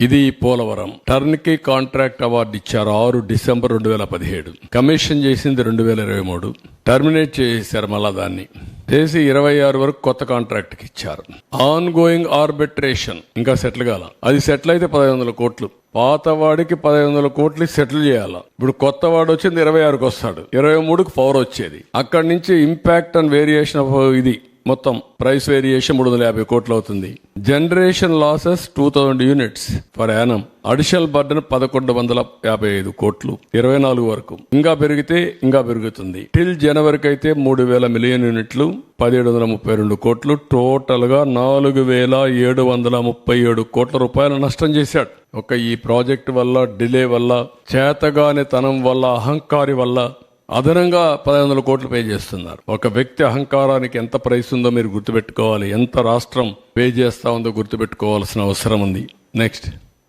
ఇది Polavaram. Turnkey contract award ఇచ్చారు ఆరు డిసెంబర్ రెండు వేల పదిహేడు. కమిషన్ చేసింది రెండు వేల ఇరవై మూడు. టర్మినేట్ చేశారు మళ్ళా దాన్ని. చేసి ఇరవై ఆరు వరకు కొత్త కాంట్రాక్ట్కి ఇచ్చారు. Ongoing arbitration. ఇంకా సెటిల్ కాల. అది సెటిల్ అయితే పదహైదు వందల కోట్లు. పాతవాడికి పదహైదు వందల కోట్లు సెటిల్ చేయాలి. ఇప్పుడు కొత్త వాడు వచ్చింది ఇరవై ఆరుకి వస్తాడు. ఇరవై మూడుకి పవర్ వచ్చేది. అక్కడి నుంచి ఇంపాక్ట్ అండ్ వేరియేషన్ ఆఫ్ ఇది. మొత్తం ప్రైస్ వేరియేషన్ మూడు వందల యాభై కోట్లు అవుతుంది. Generation losses two thousand units per annum additional burden పదకొండు వందల యాభై ఐదు కోట్లు. ఇరవై నాలుగు వరకు. ఇంకా పెరిగితే ఇంకా పెరుగుతుంది. టిల్ జనవరికి అయితే మూడు వేల మిలియన్ యూనిట్లు పదిహేడు వందల ముప్పై రెండు కోట్లు. టోటల్గా నాలుగు వేల ఏడు వందల ముప్పై ఏడు కోట్ల రూపాయలు నష్టం చేశాడు. ఒక ఈ ప్రాజెక్ట్ వల్ల డిలే వల్ల చేతగాని తనం వల్ల అహంకారి వల్ల అదనంగా పదిహేను వందల కోట్లు పే చేస్తున్నారు. ఒక వ్యక్తి అహంకారానికి ఎంత ప్రైస్ ఉందో మీరు గుర్తుపెట్టుకోవాలి. ఎంత రాష్ట్రం పే చేస్తా ఉందో గుర్తుపెట్టుకోవాల్సిన అవసరం ఉంది. నెక్స్ట్.